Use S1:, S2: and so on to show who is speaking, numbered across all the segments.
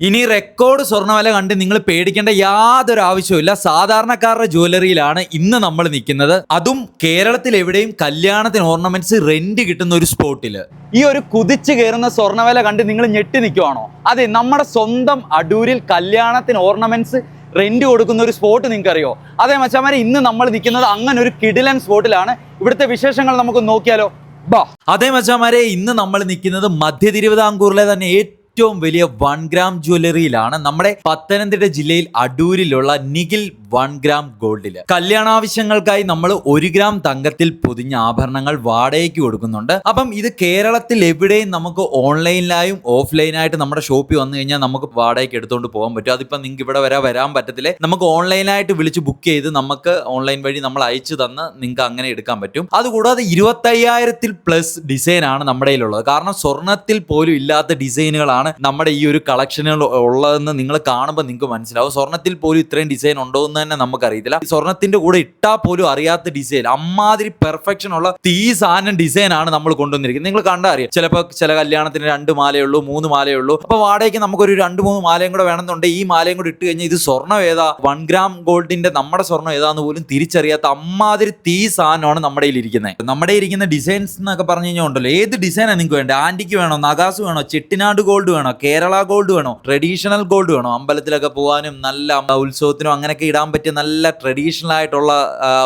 S1: ഇനി റെക്കോർഡ് സ്വർണവില കണ്ട് നിങ്ങൾ പേടിക്കേണ്ട യാതൊരു ആവശ്യമില്ല സാധാരണക്കാരുടെ ജ്വല്ലറിയിലാണ് ഇന്ന് നമ്മൾ നിൽക്കുന്നത്. അതും കേരളത്തിൽ എവിടെയും കല്യാണത്തിന് ഓർണമെന്റ്സ് റെന്റ് കിട്ടുന്ന ഒരു സ്പോട്ടിൽ ഈ ഒരു കുതിച്ചു കയറുന്ന സ്വർണവില കണ്ട് നിങ്ങൾ ഞെട്ടി നിൽക്കുവാണോ? അതെ നമ്മുടെ സ്വന്തം അടൂരിൽ കല്യാണത്തിന് ഓർണമെന്റ്സ് റെന്റ് കൊടുക്കുന്ന ഒരു സ്പോട്ട് നിങ്ങൾക്ക് അറിയോ അതെ മച്ചാമാരെ ഇന്ന് നമ്മൾ നിൽക്കുന്നത് അങ്ങനെ ഒരു കിടിലൻ സ്പോട്ടിലാണ് ഇവിടുത്തെ വിശേഷങ്ങൾ നമുക്ക് നോക്കിയാലോ? അതേ മച്ചാമാരെ ഇന്ന് നമ്മൾ നിൽക്കുന്നത് മധ്യ തിരുവിതാംകൂറിലെ തന്നെ ഏറ്റവും വലിയ വൺ ഗ്രാം ജ്വല്ലറിയിലാണ് നമ്മുടെ പത്തനംതിട്ട ജില്ലയിൽ അടൂരിലുള്ള നിഖിൽ വൺ ഗ്രാം ഗോൾഡിൽ കല്യാണാവശ്യങ്ങൾക്കായി നമ്മൾ ഒരു ഗ്രാം തങ്കത്തിൽ പൊതിഞ്ഞ ആഭരണങ്ങൾ വാടകയ്ക്ക് കൊടുക്കുന്നുണ്ട്. അപ്പം ഇത് കേരളത്തിൽ എവിടെയും നമുക്ക് ഓൺലൈനിലായും ഓഫ്ലൈനായിട്ട് നമ്മുടെ ഷോപ്പിൽ വന്നു കഴിഞ്ഞാൽ നമുക്ക് വാടകയ്ക്ക് എടുത്തുകൊണ്ട് പോകാൻ പറ്റും. അതിപ്പം നിങ്ങൾക്ക് ഇവിടെ വരെ വരാൻ പറ്റത്തില്ല? നമുക്ക് ഓൺലൈനായിട്ട് വിളിച്ച് ബുക്ക് ചെയ്ത് നമുക്ക് ഓൺലൈൻ വഴി നമ്മൾ അയച്ചു തന്ന് നിങ്ങൾക്ക് അങ്ങനെ എടുക്കാൻ പറ്റും. അതുകൂടാതെ ഇരുപത്തയ്യായിരത്തിൽ പ്ലസ് ഡിസൈൻ ആണ് നമ്മുടെ കയ്യിലുള്ളത്. കാരണം സ്വർണത്തിൽ പോലും ഇല്ലാത്ത ഡിസൈനുകളാണ് നമ്മുടെ ഈ ഒരു കളക്ഷനുകൾ ഉള്ളതെന്ന് നിങ്ങൾ കാണുമ്പോൾ നിങ്ങൾക്ക് മനസ്സിലാവും. സ്വർണത്തിൽ പോലും ഇത്രയും ഡിസൈൻ ഉണ്ടോ എന്ന് തന്നെ നമുക്കറിയത്തില്ല. സ്വർണത്തിന്റെ കൂടെ ഇട്ടാ പോലും അറിയാത്ത ഡിസൈൻ അമ്മാതിരി പെർഫെക്ഷൻ ഉള്ള തീ സാധനം ഡിസൈൻ ആണ് നമ്മൾ കൊണ്ടുവന്നിരിക്കുന്നത്. നിങ്ങൾ കണ്ടാൽ അറിയാം. ചിലപ്പോൾ ചില കല്യാണത്തിന് രണ്ട് മാലയേ ഉള്ളൂ മൂന്ന് മാലയേ ഉള്ളൂ. അപ്പൊ വാടകയ്ക്ക് നമുക്കൊരു രണ്ട് മൂന്ന് മാലയും കൂടെ വേണമെന്നുണ്ടെങ്കിൽ ഈ മാലയും കൂടെ ഇട്ട് കഴിഞ്ഞാൽ ഇത് സ്വർണം ഏതാ? വൺ ഗ്രാം ഗോൾഡിന്റെ നമ്മുടെ സ്വർണം ഏതാന്ന് പോലും തിരിച്ചറിയാത്ത അമ്മാതിരി തീ സാധനമാണ് നമ്മുടെ ഇരിക്കുന്നത്. നമ്മുടെ ഇരിക്കുന്ന ഡിസൈൻസ് എന്നൊക്കെ പറഞ്ഞു കഴിഞ്ഞാൽ ഉണ്ടല്ലോ. ഏത് ഡിസൈനാണ് നിങ്ങൾക്ക് വേണ്ടത്? ആന്റിക്ക് വേണോ? നഗാസ് വേണോ? ചെട്ടിനാട് ഗോൾഡ് വേണോ? കേരള ഗോൾഡ് വേണോ? ട്രഡീഷണൽ ഗോൾഡ് വേണോ? അമ്പലത്തിലൊക്കെ പോകാനും നല്ല ഉത്സവത്തിനും അങ്ങനെയൊക്കെ ഇടാൻ പറ്റിയ നല്ല ട്രഡീഷണൽ ആയിട്ടുള്ള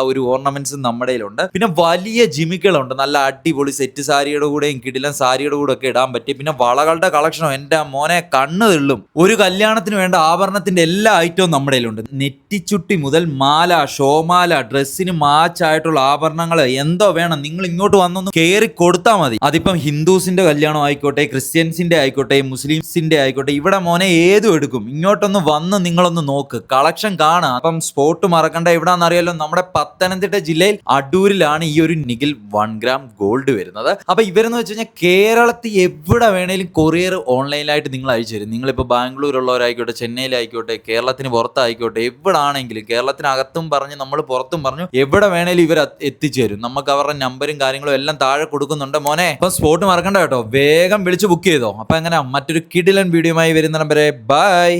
S1: ഒരു ഓർണമെന്റ്സും നമ്മുടെ കയ്യിലുണ്ട്. പിന്നെ വലിയ ജിമിക്കുകളുണ്ട് നല്ല അടിപൊളി സെറ്റ് സാരിയുടെ കൂടെയും കിടിലൻ സാരിയുടെ കൂടെ ഒക്കെ ഇടാൻ പറ്റി പിന്നെ വളകളുടെ കളക്ഷനോ എന്റെ മോനെ കണ്ണ് തെള്ളും. ഒരു കല്യാണത്തിന് വേണ്ട ആഭരണത്തിന്റെ എല്ലാ ഐറ്റവും നമ്മുടെ കയ്യിലുണ്ട്. നെറ്റിച്ചുട്ടി മുതൽ മാല ഷോമാല ഡ്രസ്സിന് മാച്ച് ആയിട്ടുള്ള ആഭരണങ്ങൾ എന്തോ വേണം. നിങ്ങൾ ഇങ്ങോട്ട് വന്നൊന്ന് കയറി കൊടുത്താൽ മതി. അതിപ്പം ഹിന്ദുസിന്റെ കല്യാണം ആയിക്കോട്ടെ ക്രിസ്ത്യൻസിന്റെ ആയിക്കോട്ടെ മുസ്ലിംസിന്റെ ആയിക്കോട്ടെ ഇവിടെ മോനെ ഏതും എടുക്കും. ഇങ്ങോട്ടൊന്ന് വന്ന് നിങ്ങളൊന്ന് നോക്ക്. കളക്ഷൻ കാണാം. അപ്പം സ്പോട്ട് മറക്കണ്ട. എവിടാന്നറിയാലോ നമ്മുടെ പത്തനംതിട്ട ജില്ലയിൽ അടൂരിലാണ് ഈ ഒരു നിഖിൽ വൺ ഗ്രാം ഗോൾഡ് വരുന്നത്. അപ്പൊ ഇവരെന്ന് വെച്ച് കഴിഞ്ഞാൽ കേരളത്തിൽ എവിടെ വേണേലും കൊറിയർ ഓൺലൈനിലായിട്ട് നിങ്ങൾ അയച്ചു തരും. ബാംഗ്ലൂർ ബാംഗ്ലൂരുള്ളവരായിക്കോട്ടെ ചെന്നൈയിലായിക്കോട്ടെ കേരളത്തിന് പുറത്തായിക്കോട്ടെ എവിടെ ആണെങ്കിലും കേരളത്തിനകത്തും പറഞ്ഞ് നമ്മൾ പുറത്തും പറഞ്ഞു എവിടെ വേണേലും ഇവർ എത്തിച്ചേരും നമുക്ക് അവരുടെ നമ്പരും കാര്യങ്ങളും എല്ലാം താഴെ കൊടുക്കുന്നുണ്ട് മോനെ. അപ്പൊ സ്പോട്ട് മറക്കണ്ട കേട്ടോ. വേഗം വിളിച്ച് ബുക്ക് ചെയ്തോ. അപ്പൊ എങ്ങനെ മറ്റൊരു കിടിലൻ വീഡിയോയുമായി വരുന്ന നമ്പരെ ബൈ